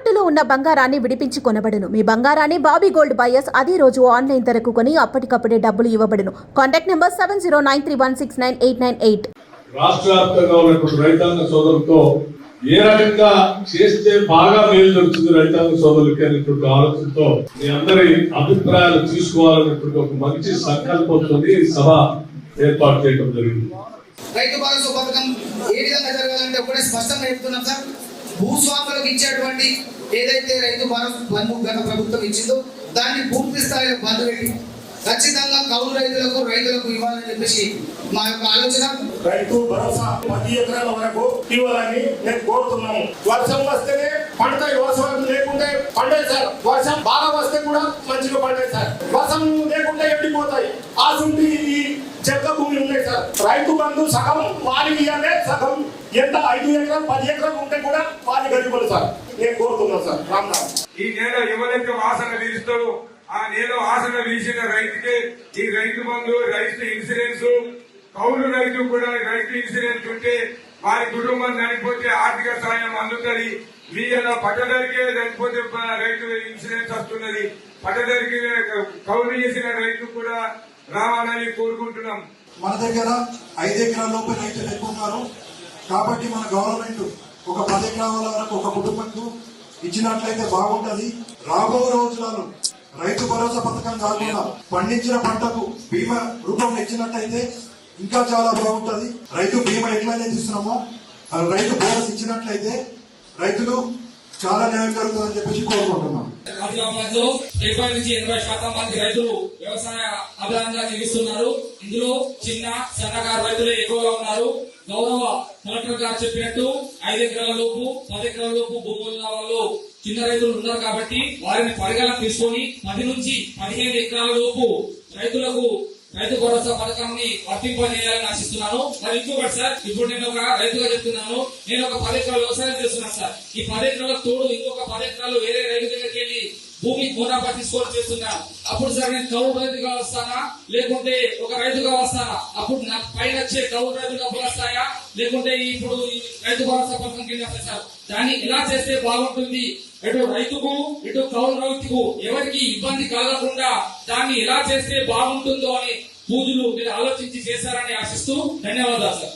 తాకట్టులో ఉన్న బంగారాన్ని విడిపించి కొనబడును. మీ బంగారాన్ని బాబీ గోల్డ్ బయర్స్ అదే రోజు ఆన్లైన్ ధరకు కొని అప్పటికప్పుడే డబ్బులు ఇవ్వబడును. Contact number seven zero nine three one six nine eight nine eight. రాష్ట్ర వ్యాప్తంగా ఉన్నటువంటి రైతాంగ సోదరులతో ఏ రకంగా చేస్తే బాగా మేలు జరుగుతుంది రైతాంగ సోదరులకి అనేటువంటి ఆలోచనతో మీ అందరి అభిప్రాయాలు తీసుకోవాలనేటువంటి ఒక మంచి సంకల్పంతో ఈ సభ ఏర్పాటు చేయడం జరిగింది. రైతు భరోసా పథకం ఏ విధంగా జరగాలంటే ఒకటే స్పష్టంగా చెప్తున్నాం సార్. భూస్వాములకు ఇచ్చేటువంటి ఏదైతే రైతు భరోసా బంధు గత ప్రభుత్వం ఇచ్చిందో దాన్ని పూర్తి స్థాయిలో బంద్ పెట్టి ఖచ్చితంగా కౌలు రైతులకు రైతులకు ఇవ్వాలని చెప్పేసి మా యొక్క ఆలోచన. రైతు భరోసా పది ఎకరాల వరకు ఇవ్వాలని నేను కోరుతున్నాను. వర్షం వస్తేనే పండుతాయి వర్షం లేకుంటే పండే సార్. వర్షం బాగా వస్తే కూడా మంచిగా పండే సార్. వర్షం లేకుంటే ఎండిపోతాయి. ఆ సుంటి ఈ చెక్క భూమి ఉన్నాయి సార్. రైతు బంధు సగం వారికి ఇవ్వాలి సగం. ఎంత? ఐదు ఎకరాలు పది ఎకరాలు ఉంటే కూడా వారి గడిపలు సార్. నేను కోరుతున్నాను సార్. రామ్నాథ్ ఈ నేల ఎవరైతే వాసన వీరుస్తాడో ఆ నేల వాసన వీసిన రైతుకి ఈ రైతు బంధు రైతు ఇన్సూరెన్స్. కౌలు రైతు కూడా రైతు ఇన్సూరెన్స్ ఉంటే వారి కుటుంబం చనిపోతే ఆర్థిక సాయం అందుతుంది. వీళ్ళ పట్టదరికే చనిపోతే రైతు ఇన్సూరెన్స్ వస్తున్నది. పట్టదరికి కౌలు చేసిన రైతు కూడా రావాలని కోరుకుంటున్నాం. మన దగ్గర ఐదు ఎకరాల లోపల రైతులు ఎక్కువ ఉన్నారు. కాబట్టి మన గవర్నమెంట్ ఒక పది ఎకరాల వరకు ఒక కుటుంబంకు ఇచ్చినట్లయితే బాగుంటది. రాబో రోజులలో రైతు భరోసా పథకం కాకుండా పండించిన పంటకు బీమా రూపం ఇచ్చినట్లయితే ఇంకా చాలా బాగుంటది. రైతు బీమా ఎట్లయితే ఇస్తున్నామో రైతు బోనస్ ఇచ్చినట్లయితే రైతులు చాలా న్యాయం జరుగుతుందని చెప్పేసి కోరుకుంటున్నాం. ఆదిలాబాద్లో డెబ్బై నుంచి ఎనభై శాతం మంది రైతులు వ్యవసాయ అభివృద్ధిగా జీవిస్తున్నారు. ఇందులో చిన్న సన్నకారు రైతులే ఎక్కువగా ఉన్నారు. గౌరవ కలెక్టర్ గారు చెప్పినట్టు ఐదు ఎకరాల లోపు పది ఎకరాల లోపు భూములు వాళ్ళు చిన్న రైతులు ఉన్నారు కాబట్టి వారిని పరిగణన తీసుకొని పది నుంచి పదిహేను ఎకరాల లోపు రైతులకు రైతు భరోసా పథకాన్ని వర్తింపజేయాలని ఆశిస్తున్నాను. మరి ఇంకొకటి సార్ ఇప్పుడు నేను ఒక రైతుగా చెప్తున్నాను. నేను ఒక పది ఎకరాలు వ్యవసాయం చేస్తున్నాను సార్. ఈ పది ఎకరాలకు తోడు ఇంకొక పది ఎకరాలు వేరే రైతు దగ్గరికి వెళ్ళి గోనాపా మోనాపా తీసుకొని అప్పుడు సార్ నేను కౌలు రైతుగా వస్తానా? లేకుంటే ఒక రైతుగా వస్తానా? అప్పుడు నాకు పైన వచ్చే కౌలు రైతు డబ్బులు వస్తాయా? లేకుంటే ఇప్పుడు రైతు భరోసా పథకం కింద సార్ దాన్ని ఎలా చేస్తే బాగుంటుంది. ఇటు రైతుకు ఇటు కౌలు రైతుకు ఎవరికి ఇబ్బంది కలగకుండా దాన్ని ఎలా చేస్తే బాగుంటుందో అని పూజలు మీరు ఆలోచించి చేశారని ఆశిస్తూ ధన్యవాదాలు సార్.